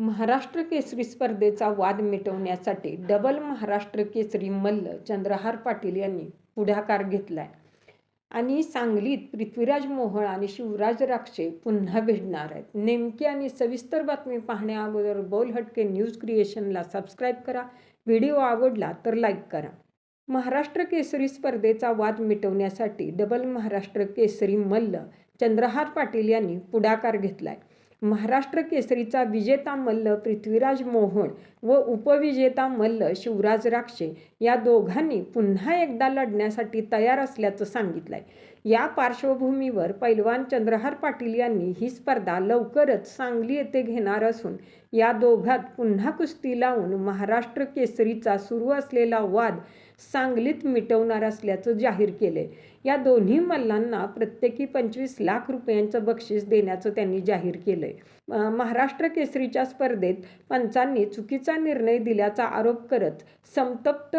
महाराष्ट्र केसरी स्पर्धेचा वाद मिटवण्यासाठी डबल महाराष्ट्र केसरी मल्ल चंद्रहार पाटील यांनी पुढाकार घेतलाय. आणि सांगलीत पृथ्वीराज मोहळ आणि शिवराज राक्षे पुन्हा भेटणार आहेत. नेमकी आणि सविस्तर बातमी पाहण्या अगोदर बोल हटके न्यूज क्रिएशनला सबस्क्राईब करा. व्हिडिओ आवडला तर लाईक करा. महाराष्ट्र केसरी स्पर्धेचा वाद मिटवण्यासाठी डबल महाराष्ट्र केसरी मल्ल चंद्रहार पाटील यांनी पुढाकार घेतला आहे महाराष्ट्र केसरीचा विजेता मल्ल पृथ्वीराज मोहन व उपविजेता मल्ल शिवराज राक्षे या दोघांनी पुन्हा एकदा लढण्यासाठी तयार असल्याचं सांगितलंय. या पार्श्वभूमीवर पैलवान चंद्रहार पाटील यांनी ही स्पर्धा लवकरच सांगली येथे घेणार असून या दोघात पुन्हा कुस्ती लावून महाराष्ट्र केसरीचा सुरू असलेला वाद सांगलीत मिटवणार असल्याचं जाहीर केले या दोन्ही मल्लांना प्रत्येकी पंचवीस लाख रुपयांचं बक्षीस देण्याचं त्यांनी जाहीर केलंय. महाराष्ट्र केसरीच्या स्पर्धेत पंचांनी चुकीचा निर्णय दिल्याचा आरोप करत संतप्त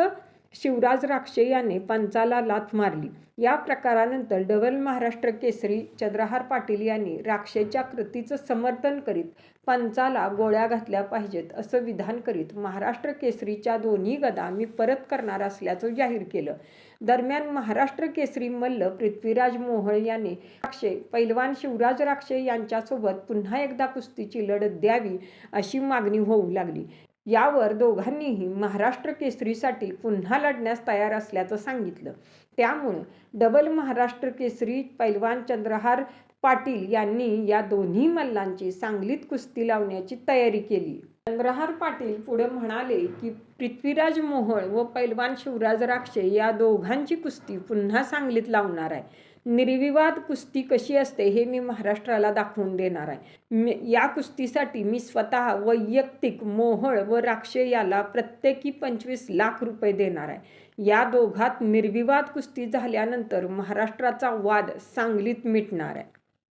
शिवराज राक्षे याने पंचाला लाथ मारली. या प्रकारानंतर डबल महाराष्ट्र केसरी चंद्रहार पाटील यांनी राक्षेच्या कृतीचं समर्थन करीत पंचाला गोळ्या घातल्या पाहिजेत असं विधान करीत महाराष्ट्र केसरीच्या दोन्ही गदा मी परत करणार असल्याचं जाहीर केलं. दरम्यान महाराष्ट्र केसरी मल्ल पृथ्वीराज मोहळ याने राक्षे पैलवान शिवराज राक्षे यांच्यासोबत पुन्हा एकदा कुस्तीची लढत द्यावी अशी मागणी होऊ लागली. यावर दोघांनीही महाराष्ट्र केसरीसाठी पुन्हा लढण्यास तयार असल्याचं सांगितलं. त्यामुळं डबल महाराष्ट्र केसरी पैलवान चंद्रहार पाटील यांनी या दोन्ही मल्लांची सांगलीत कुस्ती लावण्याची तयारी केली. चंद्रहार पाटील पुढे म्हणाले की पृथ्वीराज मोहोळ व पैलवान शिवराज राक्षे या दोघांची कुस्ती पुन्हा सांगलीत लावणार आहे. निर्विवाद कुस्ती कशी असते हे मी महाराष्ट्राला दाखवून देणार आहे. मी या कुस्तीसाठी मी स्वतः वैयक्तिक मोहळ व राक्षे याला प्रत्येकी पंचवीस लाख रुपये देणार आहे. या दोघात निर्विवाद कुस्ती झाल्यानंतर महाराष्ट्राचा वाद सांगलीत मिटणार आहे.